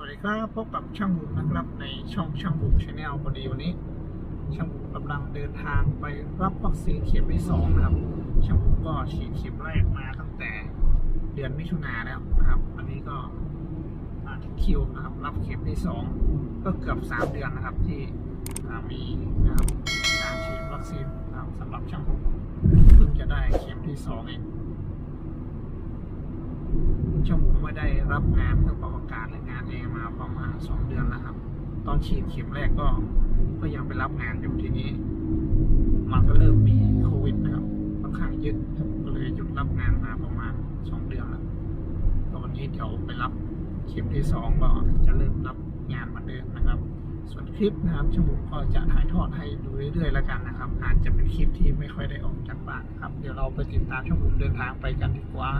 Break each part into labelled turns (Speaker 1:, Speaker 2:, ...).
Speaker 1: วัสดีครับพบกับช่างบุญนะครับในช่องช่างบุญชาแนลพอดีวันนี้ ช่างบุญกำลังเดินทางไปรับวัคซีนเข็มที่สองนะครับ ช่างบุญก็ฉีดเข็มแรกมาตั้งแต่เดือนมิถุนาแล้วนะครับวันนี้ก็มาถึงคิวนะครับ รับเข็มที่สองก็เกือบสามเดือนนะครับที่มีนะครับการฉีดวัคซีนนะครับสำหรับช่างบุญเพิ่งจะได้เข็มที่สองเอง ช่างผมไม่ได้รับงานเครื่องปรับอากาศและงานเองมาประมาณสองเดือนแล้วครับ ตอนฉีดเข็มแรกก็ก็ยังไปรับงานอยู่ทีนี้มันก็เริ่มมีโควิดนะครับค่อนข้างเยอะก็เลยหยุดรับงานมาประมาณสองเดือนแล้วก็วันนี้เดี๋ยวไปรับเข็มที่สองก็จะเริ่มรับงานเหมือนเดิมนะครับ ส่วนคลิปนะครับช่างผมก็จะถ่ายทอดให้ดูเรื่อยๆแล้วกันนะครับ อาจจะเป็นคลิปที่ไม่ค่อยได้ออกจากบ้านครับ เดี๋ยวเราไปติดตามช่างผมเดินทางไปกันดีกว่า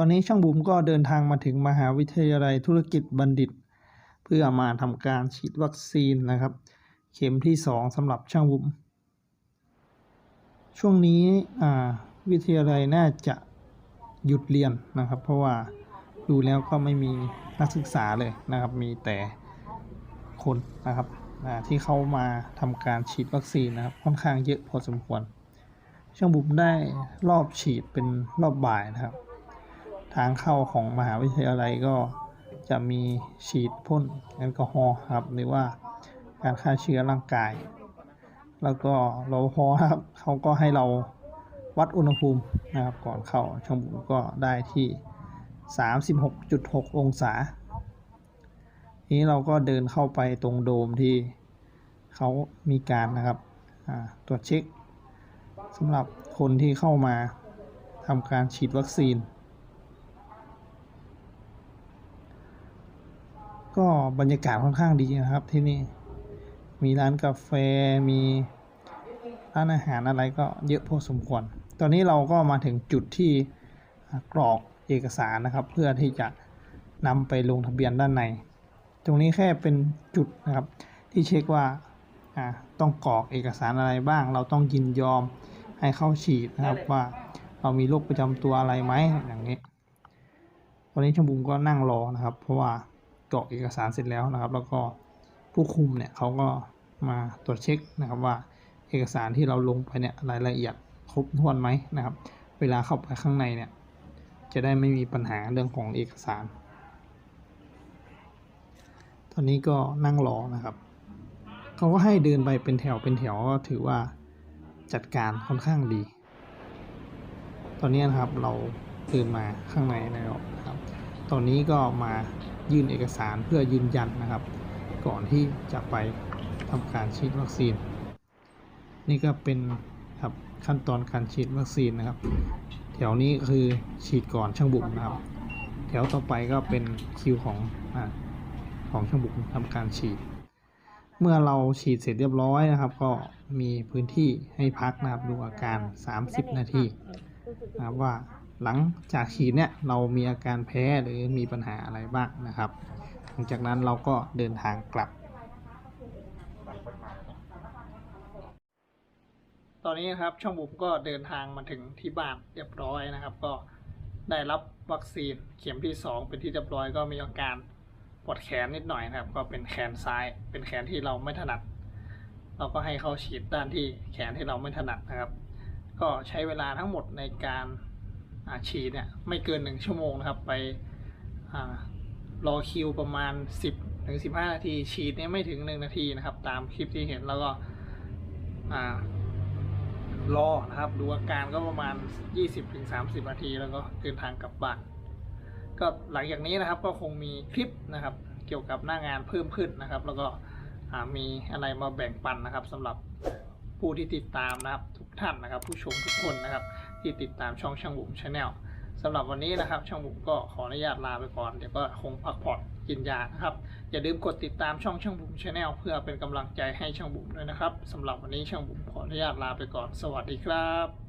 Speaker 1: ตอนนี้ช่างบุ๋มก็เดินทางมาถึงมหาวิทยาลัยธุรกิจบัณฑิต เพื่อมาทำการฉีดวัคซีนนะครับ เข็มที่สองสำหรับช่างบุ๋มช่วงนี้วิทยาลัยน่าจะหยุดเรียนนะครับ เพราะว่าดูแล้วก็ไม่มีนักศึกษาเลยนะครับ มีแต่คนนะครับที่เข้ามาทำการฉีดวัคซีนนะครับ ค่อนข้างเยอะพอสมควร ช่างบุ๋มได้รอบฉีดเป็นรอบบ่ายนะครับ ทางเข้าของมหาวิทยาลัยก็จะมีฉีดพ่นแอลกอฮอล์ครับ หรือว่าการฆ่าเชื้อร่างกาย แล้วก็รปภครับเขาก็ให้เราวัดอุณหภูมินะครับ ก่อนเข้าช่างบุ๋มก็ได้ที่ 36.6 องศาทีนี้เราก็เดินเข้าไปตรงโดมที่เขามีการนะครับตรวจเช็คสำหรับคนที่เข้ามาทำการฉีดวัคซีน ก็บรรยากาศค่อนข้างดีนะครับ ที่นี่ มีร้านกาแฟ มีร้านอาหารอะไรก็เยอะพอสมควร ตอนนี้เราก็มาถึงจุดที่กรอกเอกสารนะครับ เพื่อที่จะนำไปลงทะเบียนด้านใน ตรงนี้แค่เป็นจุดนะครับ ที่เช็คว่าอ่าต้องกรอกเอกสารอะไรบ้าง เราต้องยินยอมให้เข้าฉีดนะครับว่าเรามีโรคประจำตัวอะไรไหมอย่างนี้ ตอนนี้ชมบุมก็นั่งรอนะครับ เพราะว่า กรอกเอกสารเสร็จแล้วนะครับ แล้วก็ผู้คุมเนี่ยเขาก็มาตรวจเช็คนะครับว่าเอกสารที่เราลงไปเนี่ยรายละเอียดครบถ้วนไหมนะครับ เวลาเข้าไปข้างในเนี่ยจะได้ไม่มีปัญหาเรื่องของเอกสาร ตอนนี้ก็นั่งรอนะครับเขาก็ให้เดินไปเป็นแถวเป็นแถวก็ถือว่าจัดการค่อนข้างดี ตอนนี้นะครับเราเดินมาข้างในแล้วครับ ตอนนี้ก็มา ยื่นเอกสารเพื่อยืนยันนะครับ ก่อนที่จะไปทำการฉีดวัคซีน นี่ก็เป็นครับขั้นตอนการฉีดวัคซีนนะครับ แถวนี้คือฉีดก่อนช่างบุ๋มนะครับ แถวต่อไปก็เป็นคิวของอของช่างบุ๋มทำการฉีด เมื่อเราฉีดเสร็จเรียบร้อยนะครับ ก็มีพื้นที่ให้พักนะครับดูอาการ 30 นาทีนะครับว่า หลังจากฉีดเนี่ยเรามีอาการแพ้หรือมีปัญหาอะไรบ้างนะครับ หลังจากนั้นเราก็เดินทางกลับ ตอนนี้นะครับช่องบุ๋มก็เดินทางมาถึงที่บ้านเรียบร้อยนะครับ ก็ได้รับวัคซีนเข็มที่ 2 เป็นที่เรียบร้อยก็มีอาการปวดแขนนิดหน่อยนะครับ ก็เป็นแขนซ้าย เป็นแขนที่เราไม่ถนัด เราก็ให้เขาฉีดด้านที่แขนที่เราไม่ถนัดนะครับ ก็ใช้เวลาทั้งหมดในการ ฉีดเนี่ยไม่เกิน 1 ชั่วโมงนะครับ ไปอรอคิวประมาณ 10ถึง15 นาที ฉีดเนี่ยไม่ถึง 1 นาทีนะครับ ตามคลิปที่เห็นแล้วก็รอนะครับ ดูอาการก็ประมาณ 20-30 นาที แล้วก็เดินทางกลับบ้านก็หลังจากนี้นะครับก็คงมีคลิปนะครับ เกี่ยวกับหน้างานเพิ่มขึ้นนะครับ แล้วก็มีอะไรมาแบ่งปันนะครับสำหรับผู้ที่ติดตามนะครับ ทุกท่านนะครับ ผู้ชมทุกคนนะครับ ที่ติดตามช่องช่างบุ๋มชาแนลสำหรับวันนี้นะครับ ช่างบุ๋มก็ขออนุญาตลาไปก่อน เดี๋ยวก็คงพักผ่อนกินยานะครับ อย่าลืมกดติดตามช่องช่างบุ๋มชาแนลเพื่อเป็นกำลังใจให้ช่างบุ๋มด้วยนะครับสำหรับวันนี้ช่างบุ๋มขออนุญาตลาไปก่อน สวัสดีครับ